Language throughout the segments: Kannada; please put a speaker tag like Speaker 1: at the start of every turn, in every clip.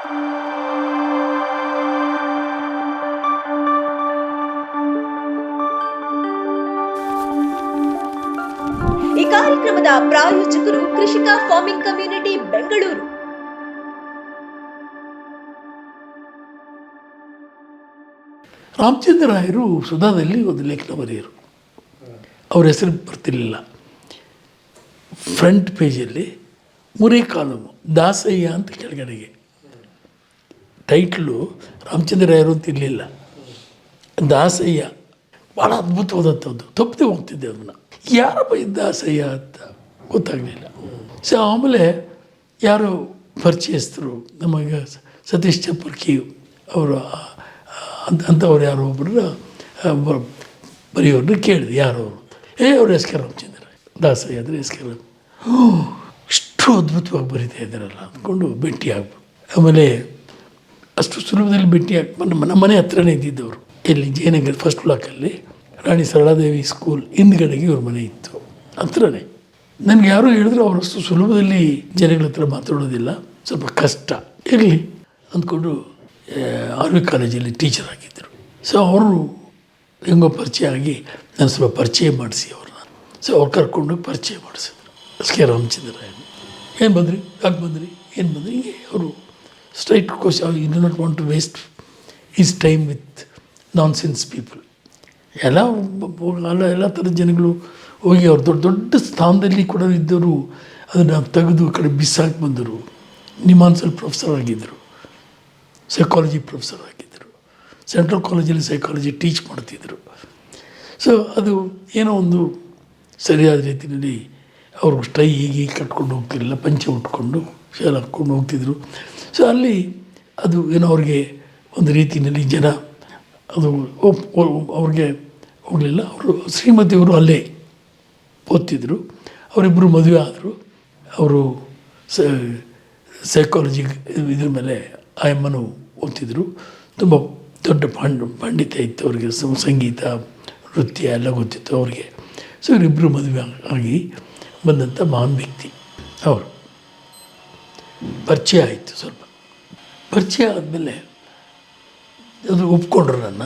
Speaker 1: ಈ ಕಾರ್ಯಕ್ರಮದ ಪ್ರಾಯೋಜಕರು ಕೃಷಿಕ ಫಾರ್ಮಿಂಗ್ ಕಮ್ಯುನಿಟಿ ಬೆಂಗಳೂರು.
Speaker 2: ರಾಮಚಂದ್ರ ರಾಯರು ಸುಧಾದಲ್ಲಿ ಒಂದು ಲೇಖನ ಬರೆಯರು. ಅವ್ರ ಹೆಸರು ಬರ್ತಿರಲಿಲ್ಲ. ಫ್ರಂಟ್ ಪೇಜಲ್ಲಿ ಮುರೇ ಕಾಲಮು, ದಾಸಯ್ಯ ಅಂತ ಕೆಳಗಡೆಗೆ. ಟೈಟ್ಲು ರಾಮಚಂದ್ರ ರಾಯರು ಅಂತ ಇರಲಿಲ್ಲ. ದಾಸಯ್ಯ ಭಾಳ ಅದ್ಭುತವಾದಂಥದ್ದು. ತಪ್ಪದೆ ಹೋಗ್ತಿದ್ದೆ ಅದನ್ನು. ಯಾರಪ್ಪ ಈ ದಾಸಯ್ಯ ಅಂತ ಗೊತ್ತಾಗಲಿಲ್ಲ. ಸೊ ಆಮೇಲೆ ಯಾರು ಪರಿಚಯಸ್ಥರು, ನಮಗೆ ಸತೀಶ್ ಚಪ್ಪರ್ಕಿ ಅವರು ಅಂತ ಅಂಥವ್ರು ಯಾರೋ ಒಬ್ಬರನ್ನ ಬರೆಯೋರನ್ನ ಕೇಳಿದೆ, ಯಾರು ಅವರು ಏ, ಅವ್ರು ಎಸ್ ಕೆ ರಾಮಚಂದ್ರ, ದಾಸಯ್ಯ ಅಂದರೆ ಎಸ್ ಕೆ ರಾಮ್ ಇಷ್ಟು ಅದ್ಭುತವಾಗಿ ಬರೀತಾ ಇದ್ದಾರಲ್ಲ ಅಂದ್ಕೊಂಡು ಭೇಟಿ ಆಗ್ಬೋದು ಆಮೇಲೆ ಅಷ್ಟು ಸುಲಭದಲ್ಲಿ ಭೇಟಿ ನಮ್ಮ ಮನೆ ಹತ್ರನೇ ಇದ್ದಿದ್ದವರು. ಇಲ್ಲಿ ಜಯನಗರ ಫಸ್ಟ್ ಬ್ಲಾಕಲ್ಲಿ ರಾಣಿ ಸರಳಾದೇವಿ ಸ್ಕೂಲ್ ಹಿಂದ್ಗಡೆಗೆ ಇವ್ರ ಮನೆ ಇತ್ತು. ಹತ್ರನೇ. ನನಗೆ ಯಾರೂ ಹೇಳಿದ್ರು ಅಷ್ಟು ಸುಲಭದಲ್ಲಿ ಜನಗಳ ಹತ್ರ ಮಾತಾಡೋದಿಲ್ಲ. ಸ್ವಲ್ಪ ಕಷ್ಟ. ಇರಲಿ ಅಂದ್ಕೊಂಡು ಆರ್ ವಿ ಕಾಲೇಜಲ್ಲಿ ಟೀಚರ್ ಆಗಿದ್ದರು ಸೊ ಅವರು ಹೆಂಗೋ ಪರಿಚಯ ಆಗಿ ನಾನು ಸ್ವಲ್ಪ ಪರಿಚಯ ಮಾಡಿಸಿ ಅವ್ರನ್ನ. ಸೊ ಅವ್ರು ಕರ್ಕೊಂಡು ಪರಿಚಯ ಮಾಡಿಸಿದ್ರು. ಎಸ್ ಕೆ ರಾಮಚಂದ್ರ ಏನು ಬಂದ್ರಿ? ಯಾಕೆ ಬಂದ್ರಿ? ಏನು ಬಂದ್ರಿ? ಹೀಗೆ ಅವರು straight question you do not want to waste his time with nonsense people ಎಲ್ಲ ಎಲ್ಲ ಎಲ್ಲ ಥರದ ಜನಗಳು ಹೋಗಿ ಅವ್ರು ದೊಡ್ಡ ದೊಡ್ಡ ಸ್ಥಾನದಲ್ಲಿ ಕೂಡ ಇದ್ದವರು ಅದನ್ನು ತೆಗೆದು ಕಡೆ ಬಿಸಾಕಿ ಬಂದರು. ನಿಮಾನ್ಸಲ್ ಪ್ರೊಫೆಸರ್ ಆಗಿದ್ದರು. ಸೈಕಾಲಜಿ ಪ್ರೊಫೆಸರ್ ಆಗಿದ್ದರು. ಸೆಂಟ್ರಲ್ ಕಾಲೇಜಲ್ಲಿ ಸೈಕಾಲಜಿ ಟೀಚ್ ಮಾಡ್ತಿದ್ದರು. ಸೊ ಅದು ಏನೋ ಒಂದು ಸರಿಯಾದ ರೀತಿಯಲ್ಲಿ ಅವರು ಸ್ಟೈ ಹೀಗೆ ಕಟ್ಕೊಂಡು ಹೋಗ್ತಿರಲಿಲ್ಲ, ಪಂಚೆ ಉಟ್ಕೊಂಡು. ಶಾಲೆ ಹಾಕ್ಕೊಂಡು ಹೋಗ್ತಿದ್ರು. ಸೊ ಅಲ್ಲಿ ಅದು ಏನೋ ಅವ್ರಿಗೆ ಒಂದು ರೀತಿಯಲ್ಲಿ ಜನ ಅದು ಅವ್ರಿಗೆ ಹೋಗಲಿಲ್ಲ. ಅವರು ಶ್ರೀಮತಿಯವರು ಅಲ್ಲೇ ಓದ್ತಿದ್ರು. ಅವರಿಬ್ಬರು ಮದುವೆ ಆದರು. ಅವರು ಸೈಕಾಲಜಿ ಇದ್ರ ಮೇಲೆ ಆಯಮ್ಮನು ಓದ್ತಿದ್ರು. ತುಂಬ ದೊಡ್ಡ ಪಾಂಡ್, ಪಂಡಿತ ಇತ್ತು ಅವರಿಗೆ. ಸಂಗೀತ, ನೃತ್ಯ ಎಲ್ಲ ಗೊತ್ತಿತ್ತು ಅವರಿಗೆ. ಸೊ ಇವರಿಬ್ಬರು ಮದುವೆ ಆಗಿ ಬಂದಂಥ ಮಹಾನ್ ವ್ಯಕ್ತಿ ಅವರು. ಪರಿಚಯ ಆಯಿತು ಸ್ವಲ್ಪ. ಪರಿಚಯ ಆದಮೇಲೆ ಅದು ಒಪ್ಕೊಂಡ್ರು ನನ್ನ.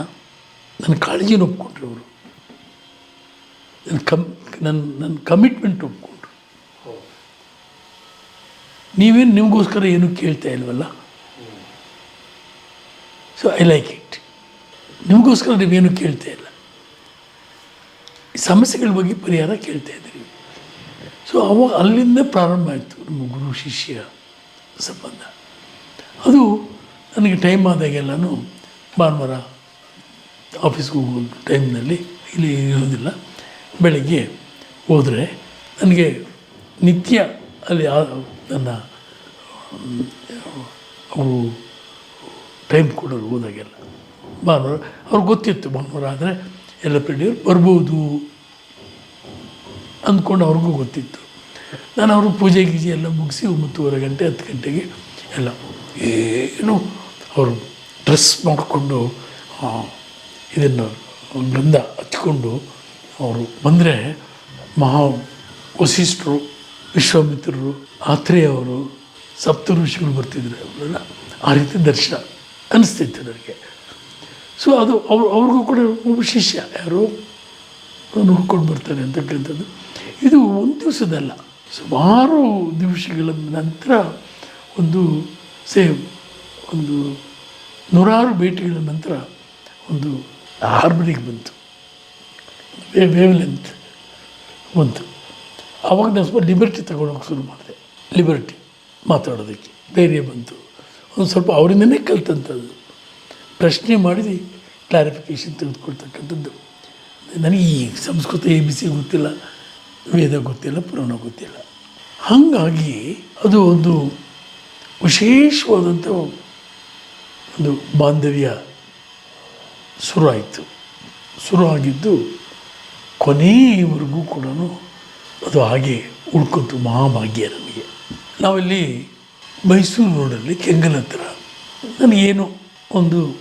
Speaker 2: ನನ್ನ ಕಾಳಜಿನ ಒಪ್ಕೊಂಡ್ರು ಅವರು ನನ್ನ ಕಮ್, ನನ್ನ ನನ್ನ ಕಮಿಟ್ಮೆಂಟ್ ಒಪ್ಕೊಂಡ್ರು. ನೀವೇನು ನಿಮಗೋಸ್ಕರ ಏನು ಕೇಳ್ತಾ ಇಲ್ವಲ್ಲ? ಸೊ ಐ ಲೈಕ್ ಇಟ್ ನಿಮಗೋಸ್ಕರ ನೀವೇನು ಕೇಳ್ತಾ ಇಲ್ಲ. ಸಮಸ್ಯೆಗಳ ಬಗ್ಗೆ ಪರಿಹಾರ ಕೇಳ್ತಾ ಇದ್ದೀರಿ. ಸೊ ಅವಾಗ ಅಲ್ಲಿಂದ ಪ್ರಾರಂಭ ಆಯಿತು, ನಮ್ಮ ಗುರು, ಶಿಷ್ಯ. ಸಂಬಂಧ. ಅದು ನನಗೆ ಟೈಮ್ ಆದಾಗೆಲ್ಲನೂ ಭಾನುವಾರ ಆಫೀಸ್ಗೆ ಹೋಗೋ ಟೈಮ್ನಲ್ಲಿ ಇಲ್ಲಿ ಇರೋದಿಲ್ಲ ಬೆಳಗ್ಗೆ ಹೋದರೆ ನನಗೆ ನಿತ್ಯ ಅಲ್ಲಿ ನನ್ನ ಅವರು ಟೈಮ್ ಕೊಡೋರು ಹೋದಾಗೆಲ್ಲ. ಭಾನುವಾರ, ಅವ್ರಿಗೆ ಗೊತ್ತಿತ್ತು ಭಾನುವಾರ ಆದರೆ ಎಲ್ಲ ಪ್ರೇಡಿಯವ್ರು ಬರ್ಬೋದು ಅಂದ್ಕೊಂಡು ಅವ್ರಿಗೂ ಗೊತ್ತಿತ್ತು. ನಾನು ಅವರು ಪೂಜೆ ಗೀಜೆ ಎಲ್ಲ ಮುಗಿಸಿ ಒಂಬತ್ತುವರೆ ಗಂಟೆ, ಹತ್ತು ಗಂಟೆಗೆ ಎಲ್ಲ ಏನು ಅವರು ಡ್ರೆಸ್ ಮಾಡಿಕೊಂಡು ಇದನ್ನು ಗಂಧ ಹಚ್ಕೊಂಡು ಅವರು ಬಂದರೆ ಮಹಾ ವಸಿಷ್ಠರು, ವಿಶ್ವಾಮಿತ್ರರು ಆತ್ರೇಯವರು ಸಪ್ತ ಋಷಿಗಳು ಬರ್ತಿದ್ರು ಅವರೆಲ್ಲ. ಆ ರೀತಿ ದರ್ಶನ ಅನ್ನಿಸ್ತಿತ್ತು ನನಗೆ. ಸೊ ಅದು ಅವ್ರು, ಅವ್ರಿಗೂ ಕೂಡ ಒಬ್ಬ ಶಿಷ್ಯ, ಯಾರು ನೋಡ್ಕೊಂಡು ಬರ್ತಾರೆ ಅಂತಕ್ಕಂಥದ್ದು. ಇದು ಒಂದು ದಿವಸದಲ್ಲ. ಸುಮಾರು ದಿವಸಗಳ ನಂತರ ಒಂದು ಸೇಮ್ ಒಂದು ನೂರಾರು ಭೇಟಿಗಳ ನಂತರ ಒಂದು ಹಾರ್ಮನಿಗೆ ಬಂತು. ವೇವ್ ಲೆಂತ್ ಬಂತು. ಆವಾಗ ನಾನು ಸ್ವಲ್ಪ ಲಿಬರ್ಟಿ ತಗೊಳ್ಳೋಕೆ ಶುರು ಮಾಡಿದೆ. ಲಿಬರ್ಟಿ ಮಾತಾಡೋದಕ್ಕೆ. ಧೈರ್ಯ ಬಂತು. ಒಂದು ಸ್ವಲ್ಪ ಅವರಿಂದನೇ ಕಲಿತಂಥದ್ದು. ಪ್ರಶ್ನೆ ಮಾಡಿ ಕ್ಲಾರಿಫಿಕೇಷನ್ ತೆಗೆದುಕೊಳ್ತಕ್ಕಂಥದ್ದು. ನನಗೆ ಈ ಸಂಸ್ಕೃತ ಎ ಬಿ ಸಿ ಗೊತ್ತಿಲ್ಲ, ವೇದ ಗೊತ್ತಿಲ್ಲ, ಪುರಾಣ ಗೊತ್ತಿಲ್ಲ. ಹಾಗಾಗಿ ಅದು ಒಂದು ವಿಶೇಷವಾದಂಥ ಒಂದು ಬಾಂಧವ್ಯ ಶುರು ಆಯಿತು ಶುರು ಆಗಿದ್ದು ಕೊನೆಯವರೆಗೂ ಕೂಡ ಅದು ಹಾಗೆ ಉಳ್ಕೊತು ಮಹಾಭಾಗ್ಯ ನಮಗೆ. ನಾವಿಲ್ಲಿ ಮೈಸೂರು ರೋಡಲ್ಲಿ ಕೆಂಗಲ್ ಹತ್ರ. ನನಗೇನು ಒಂದು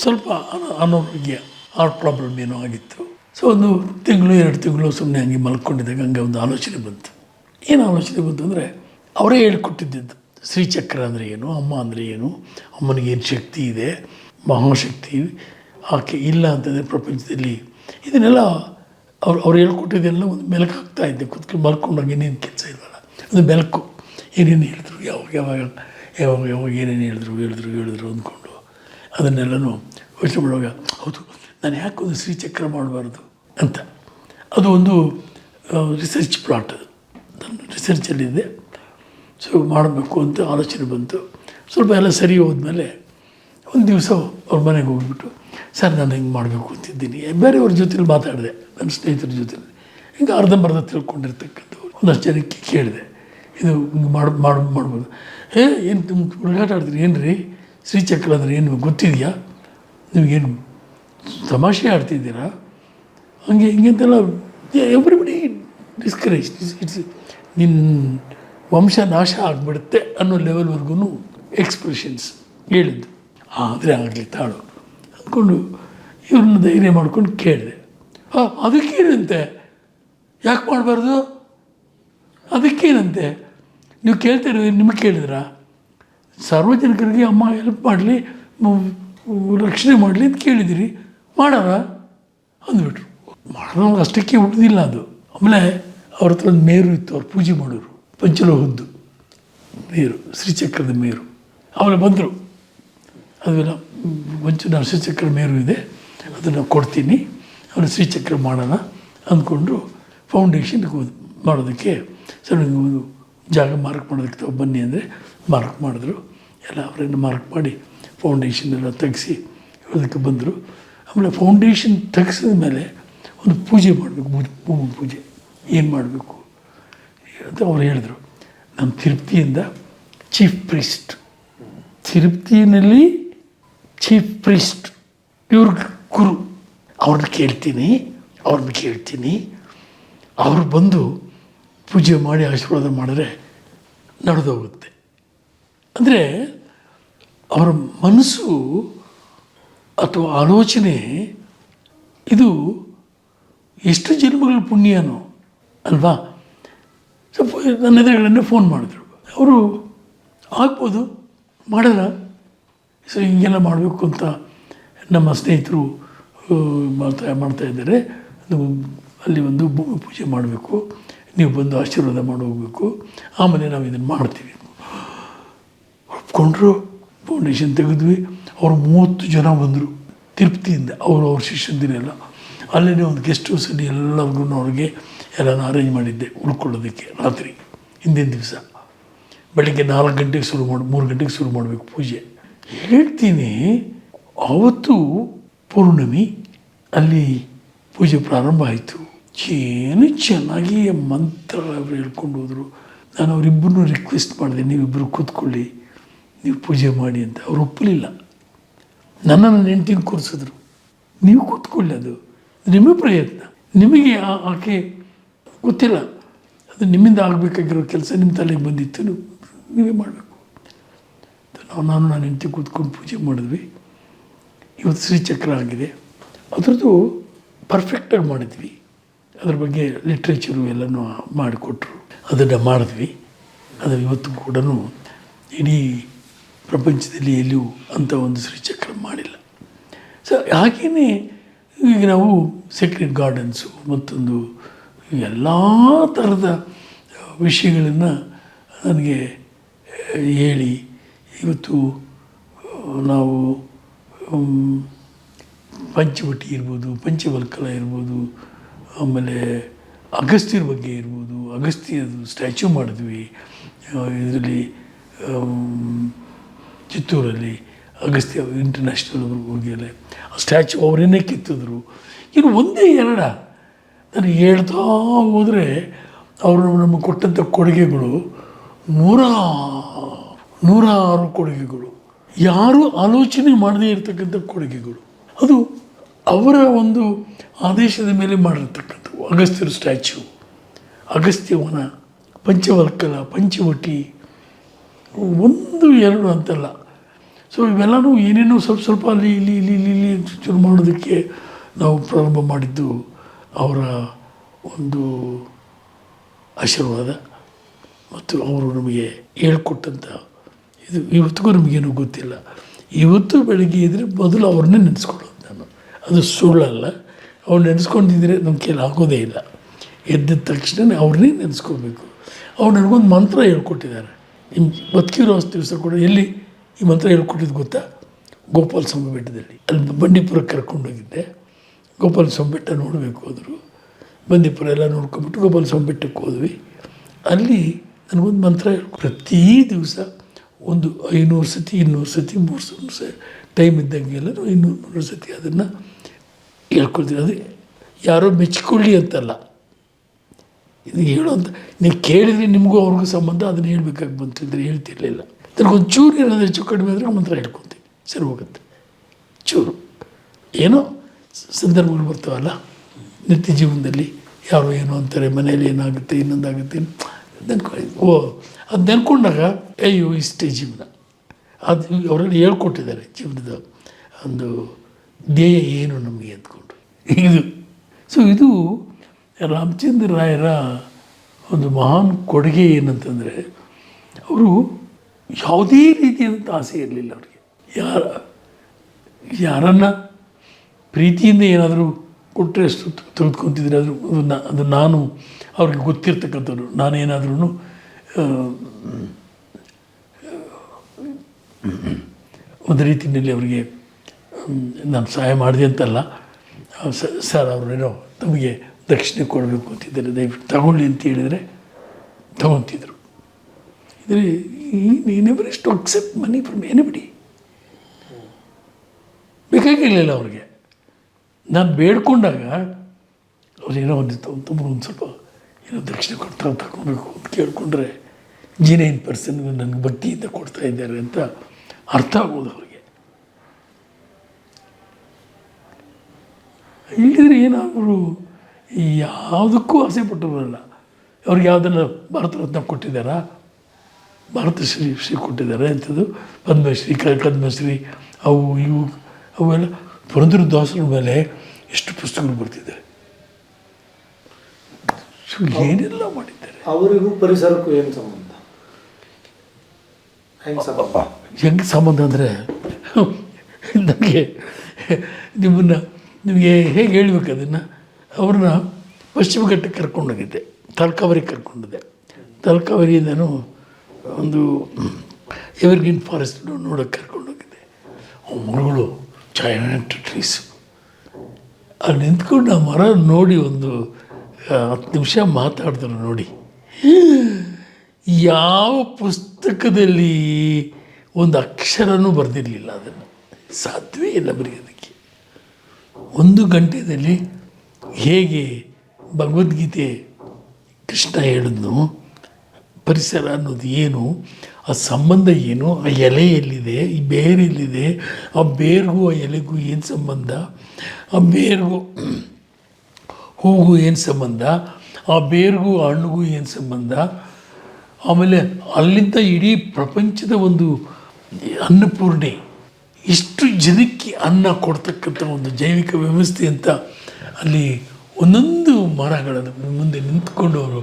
Speaker 2: ಸ್ವಲ್ಪ ಅನ- ಅನಾರೋಗ್ಯ ಹಾರ್ಟ್ ಪ್ರಾಬ್ಲಮ್ ಏನೋ ಆಗಿತ್ತು. ಸೊ ಒಂದು ತಿಂಗಳು, ಎರಡು ತಿಂಗಳು ಸುಮ್ಮನೆ ಹಂಗೆ ಮಲ್ಕೊಂಡಿದ್ದಾಗ ಹಂಗೆ ಒಂದು ಆಲೋಚನೆ ಬಂತು. ಏನು ಆಲೋಚನೆ ಅಂದರೆ ಅವರೇ ಹೇಳ್ಕೊಟ್ಟಿದ್ದು ಶ್ರೀಚಕ್ರ ಅಂದರೆ ಏನು, ಅಮ್ಮ ಅಂದರೆ ಏನು, ಅಮ್ಮನಿಗೆ ಏನು ಶಕ್ತಿ ಇದೆ, ಮಹಾಶಕ್ತಿ ಆಕೆ ಇಲ್ಲ ಅಂತಂದರೆ ಪ್ರಪಂಚದಲ್ಲಿ ಇದನ್ನೆಲ್ಲ ಅವ್ರು ಅವ್ರು ಹೇಳ್ಕೊಟ್ಟಿದ್ದೆಲ್ಲ ಒಂದು ಮೆಲುಕು ಹಾಕ್ತಾ ಇದ್ದೆ, ಕೂತ್ಕೊಂಡು ಮಲ್ಕೊಂಡಾಗ ಏನೇನು ಕೆಲಸ ಇಲ್ವಲ್ಲ ಅದು ಮೆಲುಕು. ಏನೇನು ಹೇಳಿದ್ರು, ಯಾವಾಗ ಯಾವಾಗ ಯಾವಾಗ ಯಾವಾಗ ಏನೇನು ಹೇಳಿದ್ರು ಹೇಳಿದ್ರು ಹೇಳಿದ್ರು ಅಂದ್ಕೊಂಡು ಅದನ್ನೆಲ್ಲನೂ ಯೋಚನೆ ಮಾಡುವಾಗ ಹೌದು, ನಾನು ಯಾಕೆ ಒಂದು ಶ್ರೀಚಕ್ರ ಮಾಡಬಾರ್ದು ಅಂತ. ಅದು ಒಂದು ರಿಸರ್ಚ್ ಪ್ಲಾಟ್ ಅದು. ನಾನು ರಿಸರ್ಚಲ್ಲಿದ್ದೆ ಸೊ ಮಾಡಬೇಕು ಅಂತ ಆಲೋಚನೆ ಬಂತು. ಸ್ವಲ್ಪ ಎಲ್ಲ ಸರಿ ಹೋದ್ಮೇಲೆ ಒಂದು ದಿವಸ ಅವ್ರ ಮನೆಗೆ ಹೋಗ್ಬಿಟ್ಟು, ಸರ್, ನಾನು ಹಿಂಗೆ ಮಾಡಬೇಕು ಅಂತಿದ್ದೀನಿ. ಬೇರೆಯವ್ರ ಜೊತೆಲಿ ಮಾತಾಡಿದೆ, ನನ್ನ ಸ್ನೇಹಿತರ ಜೊತೆಲಿ. ಹಿಂಗೆ ಅರ್ಧಂಬರ್ಧ ತಿಳ್ಕೊಂಡಿರ್ತಕ್ಕಂಥವ್ರು. ಒಂದಷ್ಟು ಜನಕ್ಕೆ ಕೇಳಿದೆ, ಇದು ಹಿಂಗೆ ಮಾಡಿ ಮಾಡಿ, ಮಾಡ್ಬೋದು. ಏ, ಏನು ತುಂಬ ಹುಡುಗಾಟ ಆಡ್ತೀರಿ? ಏನು ರೀ ಶ್ರೀಚಕ್ರ ಅಂದರೆ ಏನು ಗೊತ್ತಿದೆಯಾ? ನಿಮಗೇನು ತಮಾಷೆ ಆಡ್ತಿದ್ದೀರಾ? ಹಂಗೆ ಹಿಂಗೆ ಅಂತೆಲ್ಲ ಎವ್ರಿಬಡಿ ಡಿಸ್ಕರೇಜ್ ಇಟ್ಸ್ ನಿನ್ನ ವಂಶ ನಾಶ ಆಗಿಬಿಡುತ್ತೆ ಅನ್ನೋ ಲೆವೆಲ್ವರೆಗೂ ಎಕ್ಸ್ಪ್ರೆಷನ್ಸ್ ಹೇಳಿದ್ದು. ಆದರೆ ಆಗಲಿ ತಾಳು. ಅಂದ್ಕೊಂಡು ಇವ್ರನ್ನ ಧೈರ್ಯ ಮಾಡ್ಕೊಂಡು ಕೇಳಿದೆ. ಹಾಂ ಅದಕ್ಕೇನಂತೆ? ಯಾಕೆ ಮಾಡಬಾರ್ದು? ಅದಕ್ಕೇನಂತೆ? ನೀವು ಕೇಳ್ತಾ ಇರೋದು ನಿಮಗೆ ಕೇಳಿದ್ರಾ? ಸಾರ್ವಜನಿಕರಿಗೆ ಅಮ್ಮ ಹೆಲ್ಪ್ ಮಾಡಲಿ ರಕ್ಷಣೆ ಮಾಡಲಿ ಅಂತ ಕೇಳಿದಿರಿ. ಮಾಡೋಣ ಅಂದ್ಬಿಟ್ರು. ಮಾಡೋಣ ಅಷ್ಟಕ್ಕೆ ಉಳಿದಿಲ್ಲ ಅದು. ಆಮೇಲೆ ಅವ್ರ ಹತ್ರ ಒಂದು ಮೇರು ಇತ್ತು, ಅವ್ರು ಪೂಜೆ ಮಾಡೋರು. ಪಂಚಲೋಹದ್ದು ಮೇರು, ಶ್ರೀಚಕ್ರದ ಮೇರು. ಆಮೇಲೆ ಬಂದರು. ಅದೆಲ್ಲ ಪಂಚ ಶ್ರೀಚಕ್ರ ಮೇರು ಇದೆ, ಅದನ್ನು ಕೊಡ್ತೀನಿ ಅವನು ಶ್ರೀಚಕ್ರ ಮಾಡೋಣ ಅಂದ್ಕೊಂಡ್ರು ಫೌಂಡೇಶನ್ ಮಾಡೋದಕ್ಕೆ ಸರ್ ಒಂದು ಜಾಗ ಮಾರ್ಕ್ ಮಾಡೋದಕ್ಕೆ ತಾವು ಬನ್ನಿ ಅಂದರೆ ಮಾರ್ಕ್ ಮಾಡಿದ್ರು. ಎಲ್ಲ ಅವರನ್ನು ಮಾರ್ಕ್ ಮಾಡಿ ಫೌಂಡೇಶನ್ ಎಲ್ಲ ತೆಗೆಸಿ ಅದಕ್ಕೆ ಬಂದರು. ಆಮೇಲೆ ಫೌಂಡೇಶನ್ ತೆಗೆಸಿದ ಮೇಲೆ ಒಂದು ಪೂಜೆ ಮಾಡಬೇಕು ಭೂಮಿ ಪೂಜೆ. ಏನು ಮಾಡಬೇಕು? ಅಂತ ಅವ್ರು ಹೇಳಿದ್ರು ನಮ್ಮ ತಿರುಪ್ತಿಯಿಂದ ಚೀಫ್ ಪ್ರಿಸ್ಟ್ ತಿರುಪ್ತಿನಲ್ಲಿ ಚೀಫ್ ಪ್ರಿಸ್ಟ್ ಇವ್ರ ಗುರು ಅವ್ರನ್ನ ಕೇಳ್ತೀನಿ ಅವ್ರನ್ನ ಕೇಳ್ತೀನಿ. ಅವರು ಬಂದು ಪೂಜೆ ಮಾಡಿ ಆಶೀರ್ವಾದ ಮಾಡಿದ್ರೆ ನಡೆದೋಗುತ್ತೆ. ಅಂದರೆ ಅವರ ಮನಸ್ಸು ಅಥವಾ ಆಲೋಚನೆ ಇದು ಎಷ್ಟು ಜನ್ಮಗಳ ಪುಣ್ಯನೋ ಅಲ್ವಾ? ಸ್ವಲ್ಪ ನನ್ನ ಎದುರುಗಳನ್ನೇ ಫೋನ್ ಮಾಡಿದ್ರು. ಅವರು, ಆಗ್ಬೋದು, ಮಾಡಲ್ಲ. ಸೊ ಹಿಂಗೆಲ್ಲ ಮಾಡಬೇಕು ಅಂತ ನಮ್ಮ ಸ್ನೇಹಿತರು ಮಾಡ್ತಾ ಮಾಡ್ತಾ ಇದ್ದಾರೆ. ಅಲ್ಲಿ ಒಂದು ಭೂಮಿ ಪೂಜೆ ಮಾಡಬೇಕು. ನೀವು ಬಂದು ಆಶೀರ್ವಾದ ಮಾಡಿ ಹೋಗಬೇಕು. ಆಮೇಲೆ ನಾವು ಇದನ್ನು ಮಾಡ್ತೀವಿ. ಒಪ್ಕೊಂಡ್ರು ಫೌಂಡೇಶನ್ ತೆಗೆದ್ವಿ. ಅವರು ಮೂವತ್ತು ಜನ ಬಂದರು ತಿರುಪ್ತಿಯಿಂದ. ಅವರು, ಅವ್ರ ಶಿಷ್ಯಂದಿರೆಲ್ಲ. ಅಲ್ಲೇ ಒಂದು ಗೆಸ್ಟ್ ಹೌಸಲ್ಲಿ ಎಲ್ಲರಿಗೂ ಅವ್ರಿಗೆ ಎಲ್ಲನೂ ಅರೇಂಜ್ ಮಾಡಿದ್ದೆ, ಉಳ್ಕೊಳ್ಳೋದಕ್ಕೆ ರಾತ್ರಿ, ಹಿಂದಿನ ದಿವಸ. ಬೆಳಗ್ಗೆ ನಾಲ್ಕು ಗಂಟೆಗೆ ಶುರು ಮಾಡಿ, ಮೂರು ಗಂಟೆಗೆ ಶುರು ಮಾಡಬೇಕು ಪೂಜೆ. ಹೇಳ್ತೀನಿ, ಆವತ್ತು ಪೌರ್ಣಮಿ, ಅಲ್ಲಿ ಪೂಜೆ ಪ್ರಾರಂಭ ಆಯಿತು. ಏನು ಚೆನ್ನಾಗಿ ಮಂತ್ರ ಅವರು ಹೇಳ್ಕೊಂಡು ಹೋದರು. ನಾನು ಅವರಿಬ್ಬರನ್ನೂ ರಿಕ್ವೆಸ್ಟ್ ಮಾಡಿದೆ ನೀವಿಬ್ಬರು ಕೂತ್ಕೊಳ್ಳಿ, ನೀವು ಪೂಜೆ ಮಾಡಿ ಅಂತ. ಅವ್ರು ಒಪ್ಪಲಿಲ್ಲ. ನನ್ನನ್ನು ನೆಂಟಿನ ಕೂರಿಸಿದ್ರು. ನೀವು ಕೂತ್ಕೊಳ್ಳಿ ಅದು. ನಿಮ್ಮ ಪ್ರಯತ್ನ. ನಿಮಗೆ ಆಕೆ ಗೊತ್ತಿಲ್ಲ. ಅದು ನಿಮ್ಮಿಂದ ಆಗಬೇಕಾಗಿರೋ ಕೆಲಸ ನಿಮ್ಮ ತಲೆಗೆ ಬಂದಿತ್ತು, ನೀವು ಮಾಡಬೇಕು. ನಾವು, ನಾನು ನಾನು ಹೆಂಡತಿ ಕೂತ್ಕೊಂಡು ಪೂಜೆ ಮಾಡಿದ್ವಿ. ಇವತ್ತು ಶ್ರೀಚಕ್ರ ಆಗಿದೆ. ಅದರದ್ದು ಪರ್ಫೆಕ್ಟಾಗಿ ಮಾಡಿದ್ವಿ. ಅದ್ರ ಬಗ್ಗೆ ಲಿಟ್ರೇಚರು ಎಲ್ಲನೂ ಮಾಡಿಕೊಟ್ರು. ಅದನ್ನು ಮಾಡಿದ್ವಿ. ಅದು ಇವತ್ತು ಕೂಡ ಇಡೀ ಪ್ರಪಂಚದಲ್ಲಿ ಎಲ್ಲಿಯೂ ಅಂಥ ಒಂದು ಶ್ರೀಚಕ್ರ ಮಾಡಿಲ್ಲ. ಸೊ ಹಾಗೆಯೇ ಈಗ ನಾವು ಸೆಕ್ರೆಟ್ ಗಾರ್ಡನ್ಸು ಮತ್ತೊಂದು ಎಲ್ಲ ಥರದ ವಿಷಯಗಳನ್ನು ನನಗೆ ಹೇಳಿ. ಇವತ್ತು ನಾವು ಪಂಚವಟಿ ಇರ್ಬೋದು, ಪಂಚವಲ್ಕಲ ಇರ್ಬೋದು, ಆಮೇಲೆ ಅಗಸ್ತ್ಯರ ಬಗ್ಗೆ ಇರ್ಬೋದು, ಅಗಸ್ತ್ಯದು ಸ್ಟ್ಯಾಚು ಮಾಡಿದ್ವಿ. ಇದರಲ್ಲಿ ಚಿತ್ತೂರಲ್ಲಿ ಅಗಸ್ತ್ಯ ಇಂಟರ್ನ್ಯಾಷನಲ್ ಅವ್ರಿಗೆಲ್ಲ ಆ ಸ್ಟ್ಯಾಚು ಅವರೇನೇ ಕಿತ್ತಿದ್ರು. ಇನ್ನು ಒಂದೇ ಎರಡ ನಾನು ಹೇಳ್ತಾ ಹೋದರೆ ಅವರು ನಮಗೆ ಕೊಟ್ಟಂಥ ಕೊಡುಗೆಗಳು ನೂರ, ನೂರಾರು ಕೊಡುಗೆಗಳು. ಯಾರೂ ಆಲೋಚನೆ ಮಾಡದೇ ಇರತಕ್ಕಂಥ ಕೊಡುಗೆಗಳು. ಅದು ಅವರ ಒಂದು ಆದೇಶದ ಮೇಲೆ ಮಾಡಿರ್ತಕ್ಕಂಥವು ಅಗಸ್ತ್ಯರ ಸ್ಟ್ಯಾಚ್ಯೂ, ಅಗಸ್ತ್ಯವನ ಪಂಚವಲ್ಕಲ, ಪಂಚವಟಿ, ಒಂದು, ಎರಡು ಅಂತಲ್ಲ. ಸೊ ಇವೆಲ್ಲನೂ ಏನೇನೋ ಸ್ವಲ್ಪ ಸ್ವಲ್ಪ ಅಲ್ಲಿ, ಇಲ್ಲಿ ಇಲ್ಲಿ ಇಲ್ಲಿ ಇಲ್ಲಿ ಶುರು ಮಾಡೋದಕ್ಕೆ ನಾವು ಪ್ರಾರಂಭ ಮಾಡಿದ್ದು. ಅವರ ಒಂದು ಆಶೀರ್ವಾದ ಮತ್ತು ಅವರು ನಮಗೆ ಹೇಳ್ಕೊಟ್ಟಂಥ ಇದು ಇವತ್ತಿಗೂ ನಮಗೇನು ಗೊತ್ತಿಲ್ಲ. ಇವತ್ತು ಬೆಳಗ್ಗೆ ಇದ್ದರೆ ಮೊದಲು ಅವ್ರನ್ನೇ ನೆನೆಸ್ಕೊಳ್ಳೋದು ನಾನು. ಅದು ಸುಳ್ಳಲ್ಲ. ಅವ್ರು ನೆನೆಸ್ಕೊಂಡಿದ್ರೆ ನಮ್ಮ ಕೇಳಿ ಆಗೋದೇ ಇಲ್ಲ. ಎದ್ದ ತಕ್ಷಣ ಅವ್ರನ್ನೇ ನೆನೆಸ್ಕೋಬೇಕು. ಅವ್ರು ನನಗೊಂದು ಮಂತ್ರ ಹೇಳ್ಕೊಟ್ಟಿದ್ದಾರೆ. ನಿಮ್ಮ ಬದುಕಿರೋ ದಿವಸ ಕೂಡ ಎಲ್ಲಿ ಈ ಮಂತ್ರ ಹೇಳ್ಕೊಟ್ಟಿದ್ದು ಗೊತ್ತಾ? ಗೋಪಾಲ ಸ್ವಾಮಿ ಬೆಟ್ಟದಲ್ಲಿ. ಅಲ್ಲಿ ಬಂಡೀಪುರಕ್ಕೆ ಕರ್ಕೊಂಡೋಗಿದ್ದೆ. ಗೋಪಾಲ ಸ್ವಾಮಿ ಬೆಟ್ಟ ನೋಡಬೇಕು ಹೋದರು. ಬಂದಿಪುರ ಎಲ್ಲ ನೋಡ್ಕೊಂಬಿಟ್ಟು ಗೋಪಾಲ ಸ್ವಾಮಿ ಬೆಟ್ಟಕ್ಕೆ ಹೋದ್ವಿ. ಅಲ್ಲಿ ನನಗೊಂದು ಮಂತ್ರ ಪ್ರತಿ ದಿವಸ ಒಂದು ಐನೂರು ಸತಿ, ಇನ್ನೂರು ಸತಿ, ಮೂರು ಸ ಟೈಮ್ ಇದ್ದಂಗೆಲ್ಲ ಇನ್ನೂರು ಮೂರು ಸತಿ ಅದನ್ನು ಹೇಳ್ಕೊಳ್ತೀವಿ. ಅದು ಯಾರೋ ಮೆಚ್ಕೊಳ್ಳಿ ಅಂತಲ್ಲ. ಇದು ಹೇಳೋಂಥ ನೀವು ಕೇಳಿದರೆ ನಿಮಗೂ ಅವ್ರಿಗೂ ಸಂಬಂಧ, ಅದನ್ನು ಹೇಳಬೇಕಾಗಿ ಬಂತು ಅಂದರೆ ಹೇಳ್ತಿರ್ಲಿಲ್ಲ. ನನಗೊಂದು ಚೂರು ಏನಾದರೂ ಹೆಚ್ಚು ಕಡಿಮೆ ಆದರೆ ಮಂತ್ರ ಹೇಳ್ಕೊತೀನಿ ಸರಿ ಹೋಗುತ್ತೆ. ಚೂರು. ಏನೋ ಸಂದರ್ಭಗಳು ಬರ್ತಾವಲ್ಲ? ನಿತ್ಯ ಜೀವನದಲ್ಲಿ ಯಾರು ಏನು ಅಂತಾರೆ ಮನೇಲಿ ಏನಾಗುತ್ತೆ, ಇನ್ನೊಂದಾಗುತ್ತೆ ಓ, ಅದು ನೆನ್ಕೊಂಡಾಗ, ಅಯ್ಯೋ, ಇಷ್ಟೇ ಜೀವನ. ಅದು ಅವರೆಲ್ಲ ಹೇಳ್ಕೊಟ್ಟಿದ್ದಾರೆ ಜೀವನದ ಒಂದು ಧ್ಯೇಯ ಏನು ನಮಗೆ ಅಂದ್ಕೊಂಡು. ಇದು, ಸೊ ಇದು ರಾಮಚಂದ್ರ ರಾಯರ ಒಂದು ಮಹಾನ್ ಕೊಡುಗೆ ಏನಂತಂದರೆ, ಅವರು ಯಾವುದೇ ರೀತಿಯಾದಂಥ ಆಸೆ ಇರಲಿಲ್ಲ ಅವರಿಗೆ. ಯಾರ, ಯಾರನ್ನ ಪ್ರೀತಿಯಿಂದ ಏನಾದರೂ ಕೊಟ್ಟರೆ ಅಷ್ಟು ತೆಗೆದುಕೊತಿದ್ರೆ ಅದು ಅದು ನಾನು ಅವ್ರಿಗೆ ಗೊತ್ತಿರ್ತಕ್ಕಂಥದ್ದು. ನಾನೇನಾದ್ರೂ ಒಂದು ರೀತಿಯಲ್ಲಿ ಅವರಿಗೆ ನಾನು ಸಹಾಯ ಮಾಡಿದೆ ಅಂತಲ್ಲ ಸರ್ ಅವರೇನೋ ತಮಗೆ ದಕ್ಷಿಣೆ ಕೊಡಬೇಕು ಅಂತಿದ್ದಾರೆ, ದಯವಿಟ್ಟು ತಗೊಳ್ಳಿ ಅಂತ ಹೇಳಿದರೆ ತಗೊತಿದ್ರು ಇದ್ರೆ ನೆವರ್ ಇಷ್ಟು ಅಕ್ಸೆಪ್ಟ್ ಮನಿ ಫ್ರಮ್ ಎನಿಬಡಿ ಬೇಕಾಗಿರಲಿಲ್ಲ ಅವ್ರಿಗೆ. ನಾನು ಬೇಡ್ಕೊಂಡಾಗ ಅವ್ರೇನೋ ಒಂದಿತ್ತು ತುಂಬ ಒಂದು ಸ್ವಲ್ಪ ಏನೋ ದಕ್ಷಿಣ ಕೊಡ್ತಾ ತಗೊಬೇಕು ಅಂತ ಕೇಳಿಕೊಂಡ್ರೆ ಜಿನೈನ್ ಪರ್ಸನ್ ನನಗೆ ಭಕ್ತಿಯಿಂದ ಕೊಡ್ತಾ ಇದ್ದಾರೆ ಅಂತ ಅರ್ಥ ಆಗೋದು ಅವ್ರಿಗೆ. ಇಲ್ಲದಿದ್ರೆ ಏನಾದರೂ ಯಾವುದಕ್ಕೂ ಆಸೆ ಪಟ್ಟವರಲ್ಲ, ಅವ್ರಿಗೆ ಯಾವುದನ್ನ ಭಾರತ ರತ್ನ ಕೊಟ್ಟಿದ್ದಾರಾ? ಭಾರತ ಶ್ರೀ ಶ್ರೀ ಕೊಟ್ಟಿದ್ದಾರೆ ಅಂಥದ್ದು. ಪದ್ಮಶ್ರೀ, ಕ ಪದ್ಮಶ್ರೀ ಅವು, ಇವು, ಅವೆಲ್ಲ ಪುರಂದರದಾಸರ ಮೇಲೆ ಎಷ್ಟು ಪುಸ್ತಕಗಳು ಬರ್ತಿದ್ದಾರೆ ಏನೆಲ್ಲ ಮಾಡಿದ್ದಾರೆ?
Speaker 3: ಅವರಿಗೂ ಪರಿಸರಕ್ಕೂ ಏನು ಸಂಬಂಧ? ಹೆಂಗೆ ಸಂಬಂಧ?
Speaker 2: ಹೆಂಗೆ ಸಂಬಂಧ ಅಂದರೆ ನನಗೆ ನಿಮ್ಮನ್ನು ನಿಮಗೆ ಹೇಗೆ ಹೇಳ್ಬೇಕು ಅದನ್ನು? ಅವ್ರನ್ನ ಪಶ್ಚಿಮ ಘಟ್ಟಕ್ಕೆ ಕರ್ಕೊಂಡೋಗಿದ್ದೆ ತಲಕಾವರಿಗೆ ಕರ್ಕೊಂಡಿದ್ದೆ ತಲಕಾವರಿಯಿಂದನೂ ಒಂದು ಎವರ್ಗ್ರೀನ್ ಫಾರೆಸ್ಟ್ ನೋಡೋಕ್ಕೆ ಕರ್ಕೊಂಡೋಗಿದ್ದೆ ಅವು ಚೈನೆಂಟ್ ಟ್ರೀಸ್ ಅಲ್ಲಿ ನಿಂತ್ಕೊಂಡು ಆ ಮರ ನೋಡಿ ಒಂದು ಹತ್ತು ನಿಮಿಷ ಮಾತಾಡಿದ್ರು ನೋಡಿ. ಯಾವ ಪುಸ್ತಕದಲ್ಲಿ ಒಂದು ಅಕ್ಷರನೂ ಬರೆದಿರಲಿಲ್ಲ ಅದನ್ನು. ಸಾಧ್ಯವೇ ಇಲ್ಲ ಬರೆಯೋದಕ್ಕೆ ಒಂದು ಗಂಟೆಯಲ್ಲಿ ಹೇಗೆ ಭಗವದ್ಗೀತೆ ಕೃಷ್ಣ ಹೇಳಿದ್ನು, ಪರಿಸರ ಅನ್ನೋದು ಏನು ಆ ಸಂಬಂಧ ಏನು? ಆ ಎಲೆ ಎಲ್ಲಿದೆ? ಈ ಬೇರು ಎಲ್ಲಿದೆ? ಆ ಬೇರಿಗೂ ಆ ಎಲೆಗೂ ಏನು ಸಂಬಂಧ? ಆ ಬೇರಿಗೂ ಹೂಗೂ ಏನು ಸಂಬಂಧ? ಆ ಬೇರಿಗೂ ಆ ಹಣ್ಣಿಗೂ ಏನು ಸಂಬಂಧ? ಆಮೇಲೆ ಅಲ್ಲಿಂದ ಇಡೀ ಪ್ರಪಂಚದ ಒಂದು ಅನ್ನಪೂರ್ಣೆ, ಇಷ್ಟು ಜನಕ್ಕೆ ಅನ್ನ ಕೊಡ್ತಕ್ಕಂಥ ಒಂದು ಜೈವಿಕ ವ್ಯವಸ್ಥೆ ಅಂತ ಅಲ್ಲಿ ಒಂದೊಂದು ಮರಗಳನ್ನು ಮುಂದೆ ನಿಂತ್ಕೊಂಡವರು.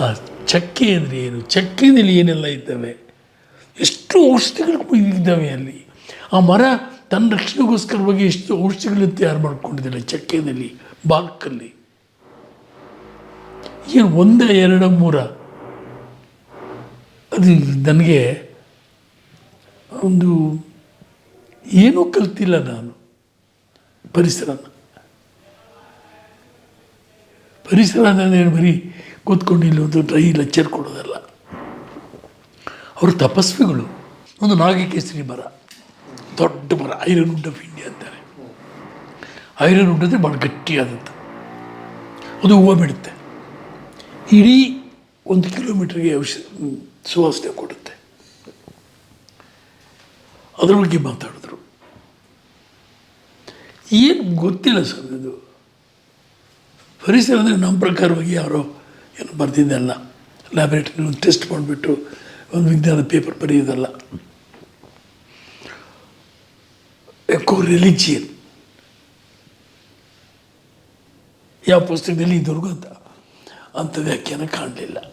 Speaker 2: ಆ ಚಕ್ಕೆ ಅಂದರೆ ಏನು? ಚಕ್ಕೆನಲ್ಲಿ ಏನೆಲ್ಲ ಇದ್ದಾವೆ? ಎಷ್ಟು ಔಷಧಿಗಳು ಇದ್ದಾವೆ ಅಲ್ಲಿ. ಆ ಮರ ತನ್ನ ರಕ್ಷಣೆಗೋಸ್ಕರವಾಗಿ ಎಷ್ಟು ಔಷಧಿಗಳನ್ನು ತಯಾರು ಮಾಡ್ಕೊಂಡಿದ್ದಾರೆ ಚಕ್ಕೆದಲ್ಲಿ, ಬಾಲ್ಕಲ್ಲಿ. ಏನು ಒಂದ, ಎರಡ, ಮೂರ? ಅದು ನನಗೆ ಒಂದು ಏನೂ ಕಲ್ತಿಲ್ಲ ನಾನು ಪರಿಸರನ. ಪರಿಸರ ಅಂದರೆ ಬರೀ ಕೂತ್ಕೊಂಡು ಒಂದು ಡ್ರೈ ಲೆಕ್ಚರ್ ಕೊಡೋದಲ್ಲ. ಅವರು ತಪಸ್ವಿಗಳು. ಒಂದು ನಾಗಕೇಸರಿ ಮರ. ದೊಡ್ಡ ಮರ, ಐರನ್ ವುಡ್ ಆಫ್ ಇಂಡಿಯಾ ಅಂತಾರೆ. ಐರನ್ ವುಡ್ ಅಂದರೆ ಭಾಳ ಗಟ್ಟಿಯಾದಂಥ ಅದು ಹೂವು ಬಿಡುತ್ತೆ. ಇಡೀ ಒಂದು ಕಿಲೋಮೀಟ್ರಿಗೆ ಔಷಧ ಸುವಾಸನೆ ಕೊಡುತ್ತೆ. ಅದ್ರ ಬಗ್ಗೆ ಮಾತಾಡಿದ್ರು. ಏನು ಗೊತ್ತಿಲ್ಲ ಸರ್ ಇದು. ಪರಿಸರ ಅಂದರೆ ನಮ್ಮ ಪ್ರಕಾರವಾಗಿ ಯಾರೋ ಏನು ಬರ್ತಿದ್ದಲ್ಲ ಲ್ಯಾಬ್ರೇಟ್ರಿ ಒಂದು ಟೆಸ್ಟ್ ಮಾಡಿಬಿಟ್ಟು ಒಂದು ವಿಜ್ಞಾನದ ಪೇಪರ್ ಬರೆಯೋದಲ್ಲ ಎಕೋ ರಿಲಿಜಿಯನ್ ಯಾವ ಪುಸ್ತಕದಲ್ಲಿ ಇದುವರೆಗೂ ಅಂತ ಅಂಥ ವ್ಯಾಖ್ಯಾನ ಕಾಣಲಿಲ್ಲ.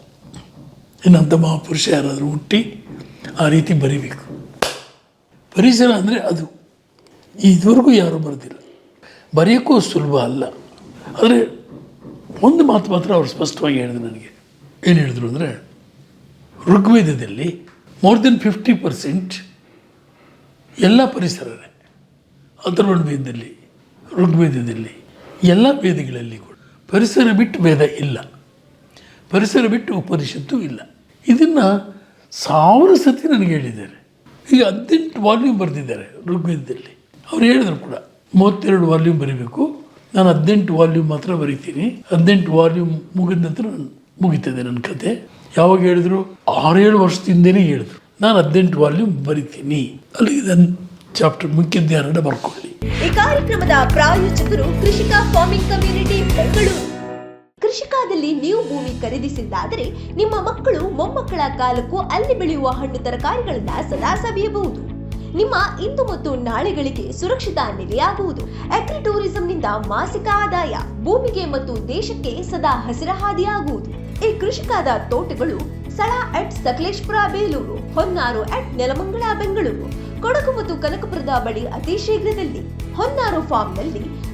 Speaker 2: ಇನ್ನಂಥ ಮಹಾಪುರುಷ ಯಾರಾದರೂ ಹುಟ್ಟಿ ಆ ರೀತಿ ಬರಿಬೇಕು. ಪರಿಸರ ಅಂದರೆ ಅದು. ಇದುವರೆಗೂ ಯಾರೂ ಬರೆದಿಲ್ಲ. ಬರೆಯೋಕ್ಕೂ ಸುಲಭ ಅಲ್ಲ. ಆದರೆ ಒಂದು ಮಾತು ಮಾತ್ರ ಅವರು ಸ್ಪಷ್ಟವಾಗಿ ಹೇಳಿದ್ರು ನನಗೆ. ಏನು ಹೇಳಿದ್ರು ಅಂದರೆ ಋಗ್ವೇದದಲ್ಲಿ ಮೋರ್ ದೆನ್ ಫಿಫ್ಟಿ ಪರ್ಸೆಂಟ್ ಎಲ್ಲ ಪರಿಸರವೇ ಅಥರ್ವಣ ವೇದದಲ್ಲಿ ಋಗ್ವೇದದಲ್ಲಿ ಎಲ್ಲ ವೇದಗಳಲ್ಲಿ ಕೂಡ ಪರಿಸರ ಬಿಟ್ಟು ವೇದ ಇಲ್ಲ. ಪರಿಸರ ಬಿಟ್ಟು ಉಪನಿಷತ್ತು ಇಲ್ಲ. ಇದನ್ನು ಸಾವಿರ ಸತಿ ನನಗೆ ಹೇಳಿದ್ದಾರೆ. ಈಗ ಹದಿನೆಂಟು ವಾಲ್ಯೂಮ್ ಬರೆದಿದ್ದಾರೆ ಋಗ್ವೇದದಲ್ಲಿ. ಅವ್ರು ಹೇಳಿದ್ರು ಕೂಡ, ಮೂವತ್ತೆರಡು ವಾಲ್ಯೂಮ್ ಬರೀಬೇಕು. ನಾನು ಹದಿನೆಂಟು ವಾಲ್ಯೂಮ್ ಮಾತ್ರ ಬರೀತೀನಿ. ಹದಿನೆಂಟು ವಾಲ್ಯೂಮ್ ಮುಗಿದ ನಂತರ ನಾನು ಮುಗಿತದೆ ನನ್ನ ಕತೆ. ಯಾವಾಗ ಹೇಳಿದ್ರು? ಆರೇಳು ವರ್ಷದಿಂದನೇ ಹೇಳಿದ್ರು. ನಾನು ಹದಿನೆಂಟು ವಾಲ್ಯೂಮ್ ಬರಿತೀನಿ. ಅಲ್ಲಿ ನನ್ನ ಚಾಪ್ಟರ್ ಮುಖ್ಯ ಧ್ಯಾನ ಬರ್ಕೊಳ್ಳಿ.
Speaker 1: ಈ ಕಾರ್ಯಕ್ರಮದ ಪ್ರಾಯೋಜಕರು ಕೃಷಿಕ ಫಾರ್ಮಿಂಗ್ ಕಮ್ಯುನಿಟಿ ಕೃಷಿಕಾದಲ್ಲಿ ನೀವು ಭೂಮಿ ಖರೀದಿಸಿದ್ದಾದರೆ ನಿಮ್ಮ ಮಕ್ಕಳು ಮೊಮ್ಮಕ್ಕಳ ಕಾಲಕ್ಕೂ ಅಲ್ಲಿ ಬೆಳೆಯುವ ಹಣ್ಣು ತರಕಾರಿಗಳನ್ನ ಸದಾ ಸವಿಯಬಹುದು. ನಿಮ್ಮ ಇಂದು ಮತ್ತು ನಾಳೆಗಳಿಗೆ ಸುರಕ್ಷಿತ ನೆಲೆಯಾಗುವುದು. ಅಗ್ರಿ ಟೂರಿಸಂನಿಂದ ಮಾಸಿಕ ಆದಾಯ ಭೂಮಿಗೆ ಮತ್ತು ದೇಶಕ್ಕೆ ಸದಾ ಹಸಿರ ಹಾದಿಯಾಗುವುದು ಈ ಕೃಷಿಕಾದ ತೋಟಗಳು ಸ್ಥಳ ಅಟ್ ಸಕಲೇಶ್ಪುರ, ಬೇಲೂರು, ಹೊನ್ನಾರು ಅಟ್ ನೆಲಮಂಗಳ ಬೆಂಗಳೂರು, ಕೊಡಗು ಮತ್ತು ಕನಕಪುರದ ಬಳಿ ಅತಿ ಶೀಘ್ರದಲ್ಲಿ ಹೊನ್ನಾರು ಫಾರ್ಮ್ನಲ್ಲಿ